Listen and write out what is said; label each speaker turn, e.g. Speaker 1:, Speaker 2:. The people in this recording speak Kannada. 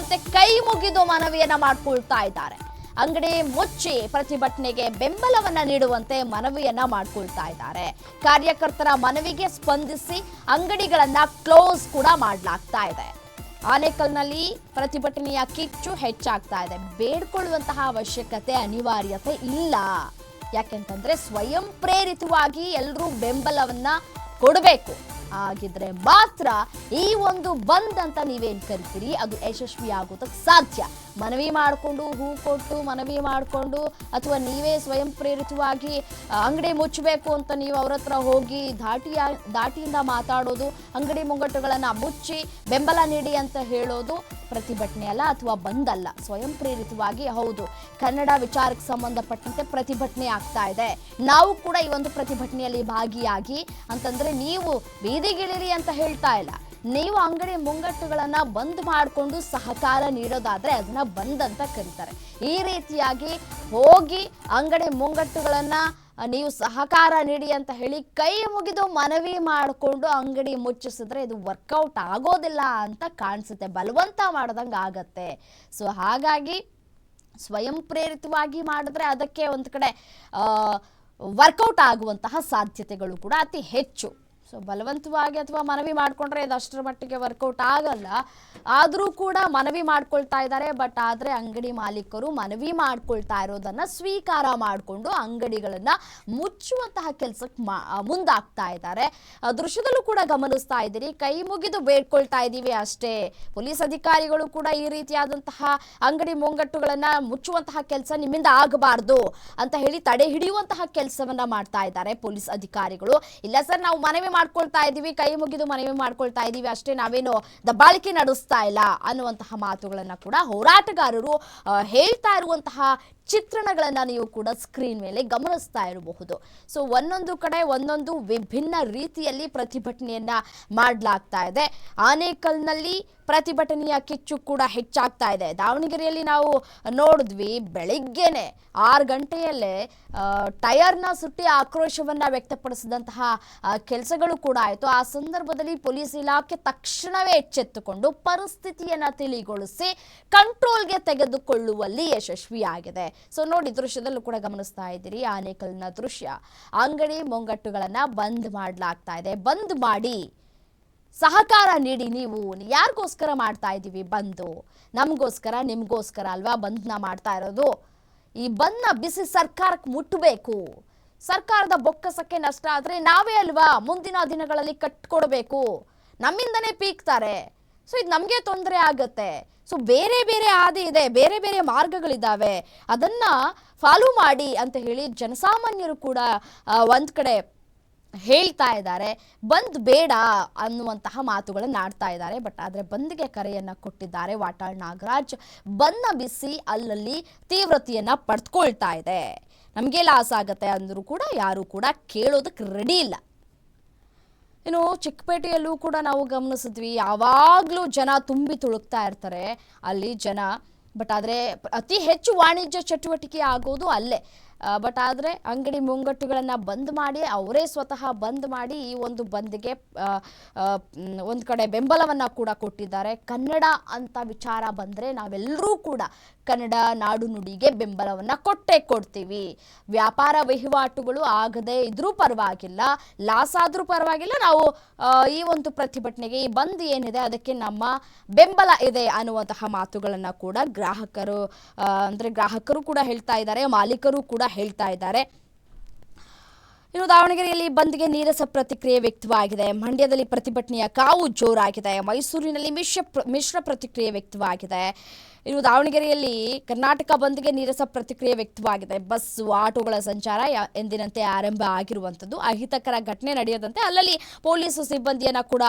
Speaker 1: ನೀಡುವಂತೆ ಕೈ ಮುಗಿದು ಮನವಿಯನ್ನ ಮಾಡಿಕೊಳ್ತಾ ಇದ್ದಾರೆ. ಅಂಗಡಿ ಮುಚ್ಚಿ ಪ್ರತಿಭಟನೆಗೆ ಬೆಂಬಲವನ್ನ ನೀಡುವಂತೆ ಮನವಿಯನ್ನ ಮಾಡಿಕೊಳ್ತಾ ಇದ್ದಾರೆ. ಕಾರ್ಯಕರ್ತರ ಮನವಿಗೆ ಸ್ಪಂದಿಸಿ ಅಂಗಡಿಗಳನ್ನ ಕ್ಲೋಸ್ ಕೂಡ ಮಾಡಲಾಗ್ತಾ ಇದೆ. ಆನೇಕಲ್ನಲ್ಲಿ ಪ್ರತಿಭಟನೆಯ ಕಿಚ್ಚು ಹೆಚ್ಚಾಗ್ತಾ ಇದೆ. ಬೇಡ್ಕೊಳ್ಳುವಂತಹ ಅವಶ್ಯಕತೆ ಅನಿವಾರ್ಯತೆ ಇಲ್ಲ. ಯಾಕೆಂತಂದ್ರೆ ಸ್ವಯಂ ಪ್ರೇರಿತವಾಗಿ ಎಲ್ಲರೂ ಬೆಂಬಲವನ್ನ ಕೊಡಬೇಕು. ಆಗಿದ್ರೆ ಮಾತ್ರ ಈ ಒಂದು ಬಂದ್ ಅಂತ ನೀವೇನ್ ಕರಿತೀರಿ? ಅದು ಯಶಸ್ವಿ ಆಗೋದಕ್ಕೆ ಸಾಧ್ಯ. ಮನವಿ ಮಾಡಿಕೊಂಡು, ಹೂ ಕೊಟ್ಟು ಮನವಿ ಮಾಡಿಕೊಂಡು ಅಥವಾ ನೀವೇ ಸ್ವಯಂ ಪ್ರೇರಿತವಾಗಿ ಅಂಗಡಿ ಮುಚ್ಚಬೇಕು ಅಂತ ನೀವು ಅವ್ರ ಹತ್ರ ಹೋಗಿ ಧಾಟಿಯ ದಾಟಿಯಿಂದ ಮಾತಾಡೋದು, ಅಂಗಡಿ ಮುಂಗಟ್ಟುಗಳನ್ನು ಮುಚ್ಚಿ ಬೆಂಬಲ ನೀಡಿ ಅಂತ ಹೇಳೋದು ಪ್ರತಿಭಟನೆ ಅಲ್ಲ ಅಥವಾ ಬಂದ್ ಅಲ್ಲ ಸ್ವಯಂ ಪ್ರೇರಿತವಾಗಿ ಹೌದು. ಕನ್ನಡ ವಿಚಾರಕ್ಕೆ ಸಂಬಂಧಪಟ್ಟಂತೆ ಪ್ರತಿಭಟನೆ ಆಗ್ತಾ ಇದೆ. ನಾವು ಕೂಡ ಈ ಒಂದು ಪ್ರತಿಭಟನೆಯಲ್ಲಿ ಭಾಗಿಯಾಗಿ ಅಂತಂದ್ರೆ ನೀವು ಬೀದಿಗಿಳಿರಿ ಅಂತ ಹೇಳ್ತಾ ಇಲ್ಲ. ನೀವು ಅಂಗಡಿ ಮುಂಗಟ್ಟುಗಳನ್ನ ಬಂದ್ ಮಾಡಿಕೊಂಡು ಸಹಕಾರ ನೀಡೋದಾದ್ರೆ ಅದನ್ನ ಬಂದ್ ಅಂತ ಕರೀತಾರೆ. ಈ ರೀತಿಯಾಗಿ ಹೋಗಿ ಅಂಗಡಿ ಮುಂಗಟ್ಟುಗಳನ್ನ ನೀವು ಸಹಕಾರ ನೀಡಿ ಅಂತ ಹೇಳಿ ಕೈ ಮುಗಿದು ಮನವಿ ಮಾಡಿಕೊಂಡು ಅಂಗಡಿ ಮುಚ್ಚಿಸಿದ್ರೆ ಇದು ವರ್ಕೌಟ್ ಆಗೋದಿಲ್ಲ ಅಂತ ಕಾಣಿಸುತ್ತೆ. ಬಲವಂತ ಮಾಡ್ದಂಗೆ ಆಗತ್ತೆ. ಸೊ ಹಾಗಾಗಿ ಸ್ವಯಂ ಪ್ರೇರಿತವಾಗಿ ಮಾಡಿದ್ರೆ ಅದಕ್ಕೆ ಒಂದು ಕಡೆ ವರ್ಕೌಟ್ ಆಗುವಂತಹ ಸಾಧ್ಯತೆಗಳು ಕೂಡ ಅತಿ ಹೆಚ್ಚು. ಸೊ ಬಲವಂತವಾಗಿ ಅಥವಾ ಮನವಿ ಮಾಡಿಕೊಂಡ್ರೆ ಇದು ಅಷ್ಟರ ಮಟ್ಟಿಗೆ ವರ್ಕೌಟ್ ಆಗಲ್ಲ. ಆದರೂ ಕೂಡ ಮನವಿ ಮಾಡ್ಕೊಳ್ತಾ ಇದ್ದಾರೆ. ಬಟ್ ಆದರೆ ಅಂಗಡಿ ಮಾಲೀಕರು ಮನವಿ ಮಾಡ್ಕೊಳ್ತಾ ಇರೋದನ್ನ ಸ್ವೀಕಾರ ಮಾಡಿಕೊಂಡು ಅಂಗಡಿಗಳನ್ನ ಮುಚ್ಚುವಂತಹ ಕೆಲಸಕ್ಕೆ ಮುಂದಾಗ್ತಾ ಇದ್ದಾರೆ. ದೃಶ್ಯದಲ್ಲೂ ಕೂಡ ಗಮನಿಸ್ತಾ ಇದ್ದೀರಿ. ಕೈ ಮುಗಿದು ಬೇಡ್ಕೊಳ್ತಾ ಇದ್ದೀವಿ ಅಷ್ಟೇ. ಪೊಲೀಸ್ ಅಧಿಕಾರಿಗಳು ಕೂಡ ಈ ರೀತಿಯಾದಂತಹ ಅಂಗಡಿ ಮುಂಗಟ್ಟುಗಳನ್ನು ಮುಚ್ಚುವಂತಹ ಕೆಲಸ ನಿಮ್ಮಿಂದ ಆಗಬಾರ್ದು ಅಂತ ಹೇಳಿ ತಡೆ ಹಿಡಿಯುವಂತಹ ಕೆಲಸವನ್ನ ಮಾಡ್ತಾ ಇದ್ದಾರೆ ಪೊಲೀಸ್ ಅಧಿಕಾರಿಗಳು. ಇಲ್ಲ ಸರ್, ನಾವು ಮನವಿ ಮಾಡ್ಕೊಳ್ತಾ ಇದ್ದೀವಿ, ಕೈ ಮುಗಿದು ಮನವಿ ಮಾಡ್ಕೊಳ್ತಾ ಇದ್ದೀವಿ. ಅಷ್ಟೇ ನಾವೇನು ದಬ್ಬಾಳಿಕೆ ನಡೆಸ್ತಾ ಇಲ್ಲ ಅನ್ನುವಂತಹ ಮಾತುಗಳನ್ನ ಕೂಡ ಹೋರಾಟಗಾರರು ಹೇಳ್ತಾ ಇರುವಂತಹ ಚಿತ್ರಣಗಳನ್ನ ನೀವು ಕೂಡ ಸ್ಕ್ರೀನ್ ಮೇಲೆ ಗಮನಿಸ್ತಾ ಇರಬಹುದು. ಸೊ ಒಂದೊಂದು ಕಡೆ ಒಂದೊಂದು ವಿಭಿನ್ನ ರೀತಿಯಲ್ಲಿ ಪ್ರತಿಭಟನೆಯನ್ನ ಮಾಡಲಾಗ್ತಾ ಇದೆ. ಆನೇಕಲ್ನಲ್ಲಿ ಪ್ರತಿಭಟನೆಯ ಕಿಚ್ಚು ಕೂಡ ಹೆಚ್ಚಾಗ್ತಾ ಇದೆ. ದಾವಣಗೆರೆಯಲ್ಲಿ ನಾವು ನೋಡಿದ್ವಿ, ಬೆಳಿಗ್ಗೆನೆ ಆರು ಗಂಟೆಯಲ್ಲೇ ಟೈರ್ನ ಸುಟ್ಟಿ ಆಕ್ರೋಶವನ್ನ ವ್ಯಕ್ತಪಡಿಸಿದಂತಹ ಕೆಲಸಗಳು ಕೂಡ ಆಯಿತು. ಆ ಸಂದರ್ಭದಲ್ಲಿ ಪೊಲೀಸ್ ಇಲಾಖೆ ತಕ್ಷಣವೇ ಎಚ್ಚೆತ್ತುಕೊಂಡು ಪರಿಸ್ಥಿತಿಯನ್ನ ತಿಳಿಗೊಳಿಸಿ ಕಂಟ್ರೋಲ್ಗೆ ತೆಗೆದುಕೊಳ್ಳುವಲ್ಲಿ ಯಶಸ್ವಿಯಾಗಿದೆ. ಸೊ, ನೋಡಿ, ದೃಶ್ಯದಲ್ಲೂ ಕೂಡ ಗಮನಿಸ್ತಾ ಇದ್ದೀರಿ, ಆನೇಕಲ್ನ ದೃಶ್ಯ. ಅಂಗಡಿ ಮುಂಗಟ್ಟುಗಳನ್ನ ಬಂದ್ ಮಾಡಲಾಗ್ತಾ ಇದೆ. ಬಂದ್ ಮಾಡಿ ಸಹಕಾರ ನೀಡಿ ನೀವು ಯಾರಿಗೋಸ್ಕರ ಮಾಡ್ತಾ ಇದ್ದೀವಿ ಬಂದು? ನಮಗೋಸ್ಕರ, ನಿಮಗೋಸ್ಕರ ಅಲ್ವಾ ಬಂದ್ನ ಮಾಡ್ತಾ ಇರೋದು? ಈ ಬಂದ್ನ ಬಿಸಿ ಸರ್ಕಾರಕ್ಕೆ ಮುಟ್ಟಬೇಕು ಸರ್ಕಾರದ ಬೊಕ್ಕಸಕ್ಕೆ ನಷ್ಟ ಆದರೆ ನಾವೇ ಅಲ್ವಾ ಮುಂದಿನ ದಿನಗಳಲ್ಲಿ ಕಟ್ಕೊಡ್ಬೇಕು? ನಮ್ಮಿಂದನೇ ಪೀಕ್ತಾರೆ. ಸೊ ಇದು ನಮಗೆ ತೊಂದರೆ ಆಗುತ್ತೆ. ಸೊ ಬೇರೆ ಬೇರೆ ಹಾದಿ ಇದೆ, ಬೇರೆ ಬೇರೆ ಮಾರ್ಗಗಳಿದ್ದಾವೆ ಅದನ್ನ ಫಾಲೋ ಮಾಡಿ ಅಂತ ಹೇಳಿ ಜನಸಾಮಾನ್ಯರು ಕೂಡ ಒಂದು ಕಡೆ ಹೇಳ್ತಾ ಇದ್ದಾರೆ. ಬಂದ್ ಬೇಡ ಅನ್ನುವಂತಹ ಮಾತುಗಳನ್ನು ಆಡ್ತಾ ಇದ್ದಾರೆ. ಬಟ್ ಆದರೆ ಬಂದ್ಗೆ ಕರೆಯನ್ನ ಕೊಟ್ಟಿದ್ದಾರೆ ವಾಟಾಳ್ ನಾಗರಾಜ್. ಬಂದ್ನ ಬಿಸಿ ಅಲ್ಲಲ್ಲಿ ತೀವ್ರತೆಯನ್ನ ಪಡ್ಕೊಳ್ತಾ ಇದೆ. ನಮಗೆ ಲಾಸ್ ಆಗತ್ತೆ ಅಂದರೂ ಕೂಡ ಯಾರು ಕೂಡ ಕೇಳೋದಕ್ಕೆ ರೆಡಿ ಇಲ್ಲ. ಇನ್ನು ಚಿಕ್ಕಪೇಟೆಯಲ್ಲೂ ಕೂಡ ನಾವು ಗಮನಿಸಿದ್ವಿ, ಯಾವಾಗಲೂ ಜನ ತುಂಬಿ ತುಳುಕ್ತಾ ಇರ್ತಾರೆ. ಅಲ್ಲಿ ಜನ, ಬಟ್ ಆದರೆ ಅತಿ ಹೆಚ್ಚು ವಾಣಿಜ್ಯ ಚಟುವಟಿಕೆ ಆಗೋದು ಅಲ್ಲೇ. ಬಟ್ ಆದರೆ ಅಂಗಡಿ ಮುಂಗಟ್ಟುಗಳನ್ನು ಬಂದ್ ಮಾಡಿ, ಅವರೇ ಸ್ವತಃ ಬಂದ್ ಮಾಡಿ ಈ ಒಂದು ಬಂದ್ಗೆ ಒಂದು ಕಡೆ ಬೆಂಬಲವನ್ನು ಕೂಡ ಕೊಟ್ಟಿದ್ದಾರೆ. ಕನ್ನಡ ಅಂತ ವಿಚಾರ ಬಂದರೆ ನಾವೆಲ್ಲರೂ ಕೂಡ ಕನ್ನಡ ನಾಡು ನುಡಿಗೆ ಬೆಂಬಲವನ್ನು ಕೊಟ್ಟೇ ಕೊಡ್ತೀವಿ. ವ್ಯಾಪಾರ ವಹಿವಾಟುಗಳು ಆಗದೆ ಇದ್ರೂ ಪರವಾಗಿಲ್ಲ. ಲಾಸ್ ಆದರೂ ಪರವಾಗಿಲ್ಲ. ನಾವು ಈ ಒಂದು ಪ್ರತಿಭಟನೆಗೆ ಈ ಬಂದ್ ಏನಿದೆ ಅದಕ್ಕೆ ನಮ್ಮ ಬೆಂಬಲ ಇದೆ ಅನ್ನುವಂತಹ ಮಾತುಗಳನ್ನು ಕೂಡ ಗ್ರಾಹಕರು ಅಂದ್ರೆ ಗ್ರಾಹಕರು ಕೂಡ ಹೇಳ್ತಾ ಇದ್ದಾರೆ, ಮಾಲೀಕರು ಕೂಡ ಹೇಳ್ತಾ ಇದ್ದಾರೆ. ಇನ್ನು ದಾವಣಗೆರೆಯಲ್ಲಿ ಬಂದ್ಗೆ ನೀರಸ ಪ್ರತಿಕ್ರಿಯೆ ವ್ಯಕ್ತವಾಗಿದೆ. ಮಂಡ್ಯದಲ್ಲಿ ಪ್ರತಿಭಟನೆಯ ಕಾವು ಜೋರಾಗಿದೆ. ಮೈಸೂರಿನಲ್ಲಿ ಮಿಶ್ರ ಮಿಶ್ರ ಪ್ರತಿಕ್ರಿಯೆ ವ್ಯಕ್ತವಾಗಿದೆ. ಇನ್ನು ದಾವಣಗೆರೆಯಲ್ಲಿ ಕರ್ನಾಟಕ ಬಂದ್ಗೆ ನೀರಸ ಪ್ರತಿಕ್ರಿಯೆ ವ್ಯಕ್ತವಾಗಿದೆ. ಬಸ್ಸು, ಆಟೋಗಳ ಸಂಚಾರ ಎಂದಿನಂತೆ ಆರಂಭ ಆಗಿರುವಂಥದ್ದು. ಅಹಿತಕರ ಘಟನೆ ನಡೆಯದಂತೆ ಅಲ್ಲಲ್ಲಿ ಪೊಲೀಸ್ ಸಿಬ್ಬಂದಿಯನ್ನ ಕೂಡ